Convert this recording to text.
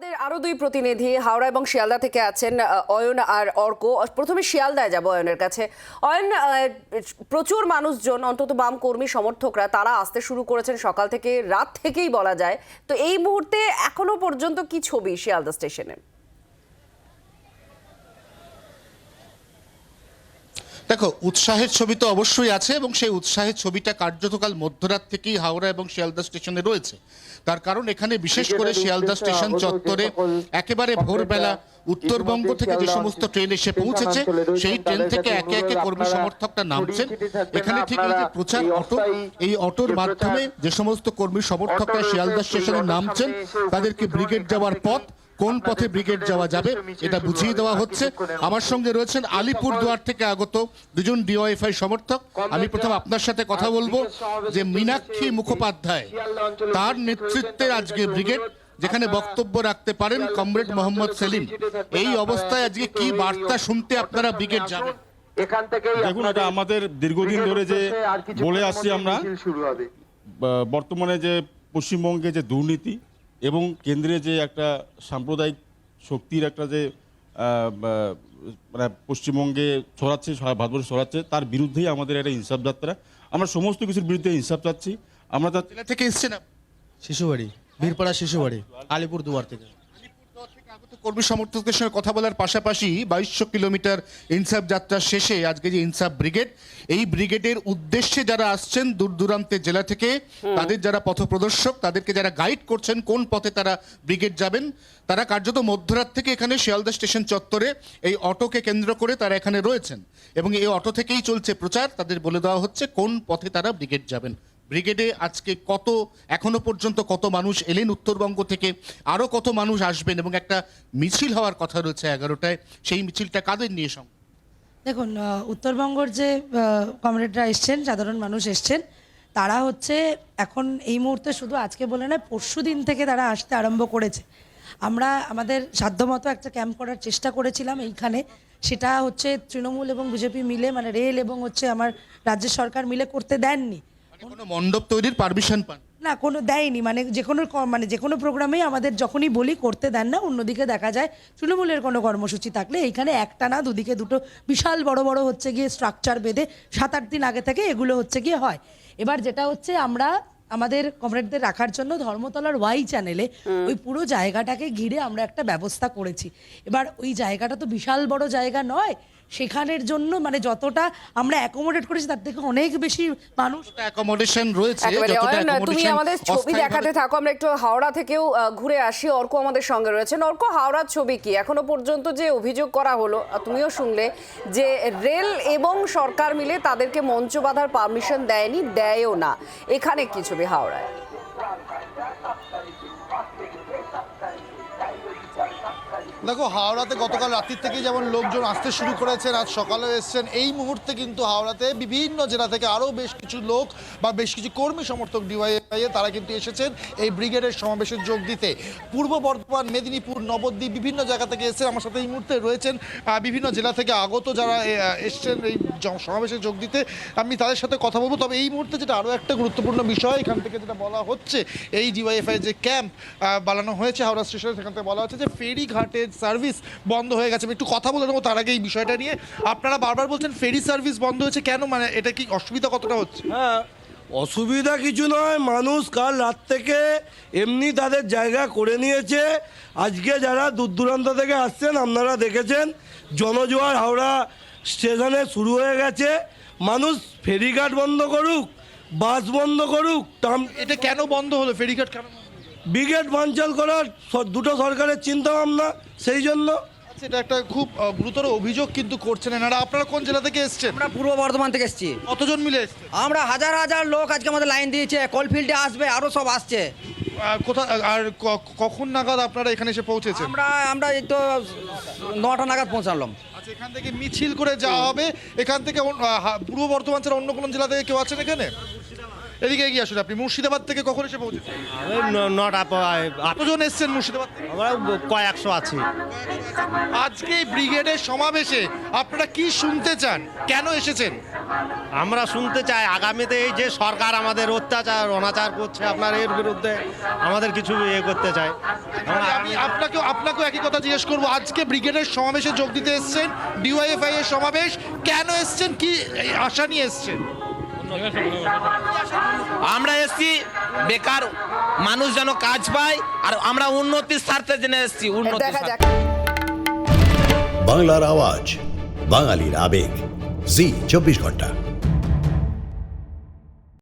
আমাদের আরও দুই প্রতিনিধি হাওড়া এবং শিয়ালদা থেকে আছেন অয়ন আর অর্ক। প্রথমে শিয়ালদায় যাব অয়নের কাছে। অয়ন প্রচুর মানুষজন, অন্তত বাম কর্মী সমর্থকরা, তারা আসতে শুরু করেছেন সকাল থেকে, রাত থেকেই বলা যায়। তো এই মুহূর্তে এখনও পর্যন্ত কি ছবি শিয়ালদা স্টেশনে? দেখো উৎসাহের ছবি তো অবশ্যই আছে এবং সেই উৎসাহের ছবিটা কার্যতকাল মধ্যরাত থেকেই হাওড়া এবং শিয়ালদা স্টেশনে রয়েছে। তার কারণ এখানে বিশেষ করে শিয়ালদা স্টেশন চত্বরে একেবারে ভোরবেলা উত্তরবঙ্গ থেকে যে সমস্ত ট্রেন এসে পৌঁছেছে সেই ট্রেন থেকে একে একে কর্মী সমর্থকরা নামছেন। এখানে ঠিক এই যে প্রচার অটো এই অটোর মাধ্যমে যে সমস্ত কর্মী সমর্থকরা শিয়ালদা স্টেশনে নামছেন তাদেরকে ব্রিগেড যাওয়ার পথ কোন পথে ব্রিগেড যাওয়া যাবে এটা বুঝিয়ে দেওয়া হচ্ছে। আমার সঙ্গে রয়েছেন আলিপুর দুয়ার থেকে আগত দুজন ডিওএফআই সমর্থক। আমি প্রথম আপনার সাথে কথা বলব যে মীনাক্ষী মুখোপাধ্যায় তার নেতৃত্বে আজকে ব্রিগেড যেখানে বক্তব্য রাখতে পারেন কমরেড মোহাম্মদ সেলিম। এই অবস্থায় আজকে কি বার্তা শুনতে আপনারা ব্রিগেড যাবেন? এখান থেকে দেখুন এটা আমাদের দীর্ঘদিন ধরে যে বলে আসছি আমরা বর্তমানে যে পশ্চিমবঙ্গে যে দুর্নীতি এবং কেন্দ্রে যে একটা সাম্প্রদায়িক শক্তির একটা যে মানে পশ্চিমবঙ্গে ছড়াচ্ছে ভারতবর্ষে ছড়াচ্ছে তার বিরুদ্ধেই আমাদের একটা ইনসাফ যাত্রা। আমরা সমস্ত কিছুর বিরুদ্ধে ইনসাফ চাচ্ছি। আমরা থেকে এসছে না শিশুবাড়ি বীরপাড়া শিশুবাড়ি আলিপুর দুয়ার থেকে। কর্মী সমর্থকদের সঙ্গে কথা বলার পাশাপাশি বাইশশো কিলোমিটার ইনসাফ যাত্রা শেষে আজকে যে ইনসাফ ব্রিগেড এই ব্রিগেডের উদ্দেশ্যে যারা আসছেন দূর দূরান্তের জেলা থেকে তাদের যারা পথপ্রদর্শক তাদেরকে যারা গাইড করছেন কোন পথে তারা ব্রিগেড যাবেন তারা কার্যত মধ্যরাত থেকে এখানে শিয়ালদা স্টেশন চত্বরে এই অটোকে কেন্দ্র করে তারা এখানে রয়েছেন এবং এই অটো থেকেই চলছে প্রচার। তাদের বলে দেওয়া হচ্ছে কোন পথে তারা ব্রিগেড যাবেন। ব্রিগেডে আজকে কত, এখনও পর্যন্ত কত মানুষ এলেন উত্তরবঙ্গ থেকে? আরও কত মানুষ আসবেন? এবং একটা মিছিল হওয়ার কথা রয়েছে এগারোটায়। সেই মিছিলটা কাদের নিয়ে সঙ্গে? দেখুন উত্তরবঙ্গর যে কমরেডরা এসছেন, সাধারণ মানুষ এসছেন, তারা হচ্ছে এখন এই মুহূর্তে শুধু আজকে বলে নয়, পরশু দিন থেকে তারা আসতে আরম্ভ করেছে। আমরা আমাদের সাধ্যমতো একটা ক্যাম্প করার চেষ্টা করেছিলাম এইখানে। সেটা হচ্ছে তৃণমূল এবং বিজেপি মিলে মানে রেল এবং হচ্ছে আমার রাজ্য সরকার মিলে করতে দেননি। কোনো মণ্ডপ তৈরির পারমিশন পান? না কোনো দেয়নি মানে যে কোনো ক- মানে যে কোনো প্রোগ্রামেই আমাদের যখনই বলি করতে দেন না অন্যদিকে দেখা যায় তৃণমূলের কোনো কর্মসূচি থাকলে এইখানে একটা না দুদিকে দুটো বিশাল বড় বড় হচ্ছে গিয়ে স্ট্রাকচার বেঁধে সাত আট দিন আগে থেকে এগুলো হচ্ছে গিয়ে হয়। এবার যেটা হচ্ছে আমরা আমাদের কমরেডদের রাখার জন্য ধর্মতলার ওয়াই চ্যানেলে ওই পুরো জায়গাটাকে ঘিরে আমরা একটা ব্যবস্থা করেছি। এবার ওই জায়গাটা তো বিশাল বড় জায়গা নয় সেখানের জন্য মানে যতটা আমরা অ্যাকোমোডেট করেছি তার থেকে অনেক বেশি মানুষ। অ্যাকোমোডেশন রয়েছে তুমি আমাদের ছবি দেখাতে থাকো আমরা একটু হাওড়া থেকেও ঘুরে আসি। অর্ক আমাদের সঙ্গে রয়েছেন অর্ক হাওড়ার ছবি কি? এখনও পর্যন্ত যে অভিযোগ করা হলো তুমিও শুনলে যে রেল এবং সরকার মিলে তাদেরকে মঞ্চ বাঁধার পারমিশন দেয়নি দেয়ও না। এখানে কি ছবি হাওড়ায়? দেখো, হাওড়াতে গতকাল রাত্রির থেকে যেমন লোকজন আসতে শুরু করেছেন, আজ সকালে এসছেন। এই মুহূর্তে কিন্তু হাওড়াতে বিভিন্ন জেলা থেকে আরও বেশ কিছু লোক বা বেশ কিছু কর্মী সমর্থক ডিওয়াইএ তারা কিন্তু এসেছেন এই ব্রিগেডের সমাবেশে যোগ দিতে। পূর্ব বর্ধমান, মেদিনীপুর, নবদ্বীপ, বিভিন্ন জায়গা থেকে এসেছেন আমার সাথে এই মুহূর্তে রয়েছেন বিভিন্ন জেলা থেকে আগত যারা এসছেন এই সমাবেশে যোগ দিতে। আমি তাদের সাথে কথা বলব। তবে এই মুহূর্তে যেটা আরও একটা গুরুত্বপূর্ণ বিষয়, এখান থেকে যেটা বলা হচ্ছে, এই ডিওয়াইএফআই যে ক্যাম্প বানানো হয়েছে হাওড়া স্টেশনে, সেখান থেকে বলা হচ্ছে যে ফেরি ঘাটের সার্ভিস বন্ধ হয়ে গেছে। আমি একটু কথা বলে নেব তার আগে এই বিষয়টা নিয়ে। আপনারা বারবার বলছেন ফেরি সার্ভিস বন্ধ হয়েছে, কেন? মানে এটা কি অসুবিধা কতটা হচ্ছে? হ্যাঁ অসুবিধা কিছু নয় মানুষ কাল রাত থেকে এমনি তাদের জায়গা করে নিয়েছে। আজকে যারা দূর দূরান্ত থেকে আসছেন আপনারা দেখেছেন জনজোয়ার হাওড়া স্টেশনে শুরু হয়ে গেছে। মানুষ ফেরিঘাট বন্ধ করুক বাস বন্ধ করুক টাম এটা কেন বন্ধ হলো? ফেরিঘাট কেন? ব্রিগেড বাঞ্চাল করার দুটো সরকারের চিন্তা ভাবনা সেই জন্য এটা একটা খুব গুরুতর অভিযোগ কিন্তু করছেন এনারা। আপনারা কোন জেলা থেকে এসছেন? আমরা পূর্ব বর্ধমান থেকে এসেছি। কতজন মিলে এসছেন? আমরা হাজার হাজার লোক আজকে আমাদের লাইন দিয়েছে কলফিল্ডে আসবে আরও সব আসছে। কোথা আর কখন নাগাদ আপনারা এখানে এসে পৌঁছেছেন? আমরা আমরা এই তো নটা নাগাদ পৌঁছালাম। আচ্ছা এখান থেকে মিছিল করে যাওয়া হবে। এখান থেকে পূর্ব বর্ধমান ছাড়া অন্য কোনো জেলা থেকে কেউ আছেন এখানে? এদিকে এগিয়ে আসুন আপনি মুর্শিদাবাদ থেকে কখন এসে পৌঁছেছেন? নটা কতজন এসছেন মুর্শিদাবাদ আমরা কয়েকশো আছি। আজকে ব্রিগেডের সমাবেশে আপনারা কি শুনতে চান? কেন এসেছেন? আমরা শুনতে চাই আগামীতে এই যে সরকার আমাদের অত্যাচার অনাচার করছে আপনার এর বিরুদ্ধে আমাদের কিছু ইয়ে করতে চাই আমি আপনাকেও আপনাকেও একই কথা জিজ্ঞেস করব আজকে ব্রিগেডের সমাবেশে যোগ দিতে এসছেন ডিওয়াইএফআই এর সমাবেশ কেন এসছেন কি আশা নিয়ে এসছেন? আমরা এসছি বেকার মানুষ যেন কাজ পায় আর আমরা উন্নতির স্বার্থে জেনে এসছি। যাক। বাংলার আওয়াজ বাঙালির আবেগ। জি চব্বিশ ঘণ্টা।